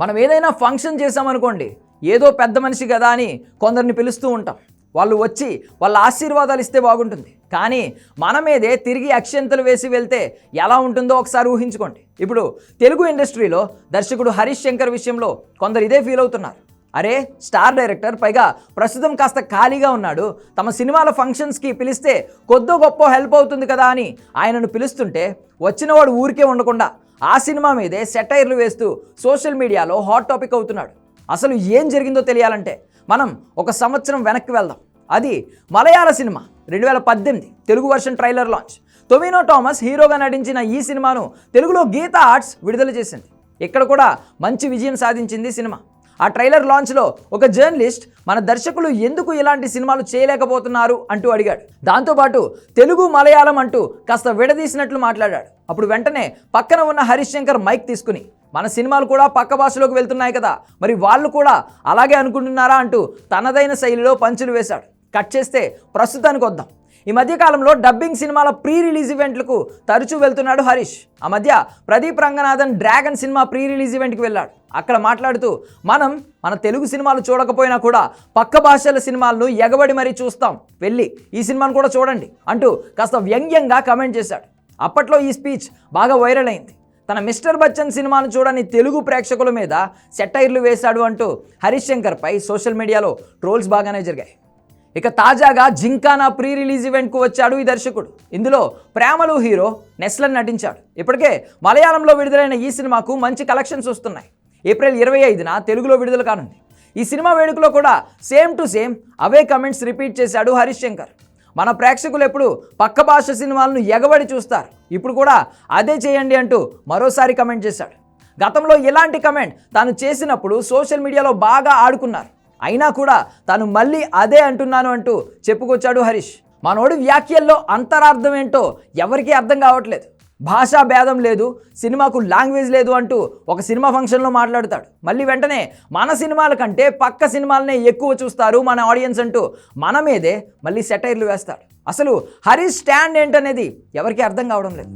మనం ఏదైనా ఫంక్షన్ చేసామనుకోండి ఏదో పెద్ద మనిషి కదా అని కొందరిని పిలుస్తూ ఉంటాం. వాళ్ళు వచ్చి వాళ్ళ ఆశీర్వాదాలు ఇస్తే బాగుంటుంది. కానీ మన మీదే తిరిగి అక్షంతలు వేసి వెళ్తే ఎలా ఉంటుందో ఒకసారి ఊహించుకోండి. ఇప్పుడు తెలుగు ఇండస్ట్రీలో దర్శకుడు హరీష్ శంకర్ విషయంలో కొందరు ఇదే ఫీల్ అవుతున్నారు. అరే స్టార్ డైరెక్టర్ పైగా ప్రస్తుతం కాస్త ఖాళీగా ఉన్నాడు. తమ సినిమాల ఫంక్షన్స్కి పిలిస్తే కొద్దో గొప్ప హెల్ప్ అవుతుంది కదా అని ఆయనను పిలుస్తుంటే వచ్చినవాడు ఊరికే ఉండకుండా ఆ సినిమా మీదే సెటైర్లు వేస్తూ సోషల్ మీడియాలో హాట్ టాపిక్ అవుతున్నాడు. అసలు ఏం జరిగిందో తెలియాలంటే మనం ఒక సంవత్సరం వెనక్కి వెళ్దాం. అది మలయాళ సినిమా రెండు వేల పద్దెనిమిది Telugu version trailer launch. Tovino Thomas హీరోగా నటించిన ఈ సినిమాను తెలుగులో గీతా ఆర్ట్స్ విడుదల చేసింది. ఇక్కడ కూడా మంచి విజయం సాధించింది సినిమా. ఆ ట్రైలర్ లాంచ్లో ఒక జర్నలిస్ట్ మన దర్శకులు ఎందుకు ఇలాంటి సినిమాలు చేయలేకపోతున్నారు అంటూ అడిగాడు. దాంతోపాటు తెలుగు మలయాళం అంటూ కాస్త విడదీసినట్లు మాట్లాడాడు. అప్పుడు వెంటనే పక్కన ఉన్న హరిశంకర్ మైక్ తీసుకుని మన సినిమాలు కూడా పక్క భాషలోకి వెళ్తున్నాయి కదా మరి వాళ్ళు కూడా అలాగే అనుకుంటున్నారా అంటూ తనదైన శైలిలో పంచులు వేశాడు. కట్ చేస్తే ప్రస్తుతానికి వద్దాం. ఈ మధ్యకాలంలో డబ్బింగ్ సినిమాల ప్రీ రిలీజ్ ఈవెంట్లకు తరచూ వెళ్తున్నాడు హరీష్. ఆ మధ్య Pradeep Ranganathan Dragon cinema pre release ఈవెంట్కి వెళ్ళాడు. అక్కడ మాట్లాడుతూ మనం మన తెలుగు సినిమాలు చూడకపోయినా కూడా పక్క భాషల సినిమాలను ఎగబడి మరీ చూస్తాం. వెళ్ళి ఈ సినిమాను కూడా చూడండి అంటూ కాస్త వ్యంగ్యంగా కమెంట్ చేశాడు. అప్పట్లో ఈ స్పీచ్ బాగా వైరల్ అయింది. తన మిస్టర్ బచ్చన్ సినిమాను చూడని తెలుగు ప్రేక్షకుల మీద సెటైర్లు వేశాడు అంటూ హరీష్ శంకర్పై సోషల్ మీడియాలో ట్రోల్స్ బాగానే జరిగాయి. ఇక తాజాగా జింకానా ప్రీ రిలీజ్ ఈవెంట్కు వచ్చాడు ఈ దర్శకుడు. ఇందులో ప్రేమలు హీరో నెస్లన్ నటించాడు. ఇప్పటికే మలయాళంలో విడుదలైన ఈ సినిమాకు మంచి కలెక్షన్స్ వస్తున్నాయి. ఏప్రిల్ ఇరవై ఐదున తెలుగులో విడుదల కానుంది. ఈ సినిమా వేడుకలో కూడా సేమ్ టు సేమ్ అవే కమెంట్స్ రిపీట్ చేశాడు హరీష్ శంకర్. మన ప్రేక్షకులు ఎప్పుడు పక్క భాష సినిమాలను ఎగబడి చూస్తారు. ఇప్పుడు కూడా అదే చేయండి అంటూ మరోసారి కమెంట్ చేశాడు. గతంలో ఇలాంటి కమెంట్ తాను చేసినప్పుడు సోషల్ మీడియాలో బాగా ఆడుకున్నారు. అయినా కూడా తాను మళ్ళీ అదే అంటున్నాను అంటూ చెప్పుకొచ్చాడు హరీష్. మనోడి వ్యాఖ్యల్లో అంతరార్థం ఏంటో ఎవరికీ అర్థం కావట్లేదు. భాషా భేదం లేదు సినిమాకు లాంగ్వేజ్ లేదు అంటూ ఒక సినిమా ఫంక్షన్లో మాట్లాడతాడు. మళ్ళీ వెంటనే మన సినిమాల కంటే పక్క సినిమాలనే ఎక్కువ చూస్తారు మన ఆడియన్స్ అంటూ మన మీదే మళ్ళీ సెటైర్లు వేస్తాడు. అసలు హరీష్ స్టాండ్ ఏంటనేది ఎవరికీ అర్థం కావడం లేదు.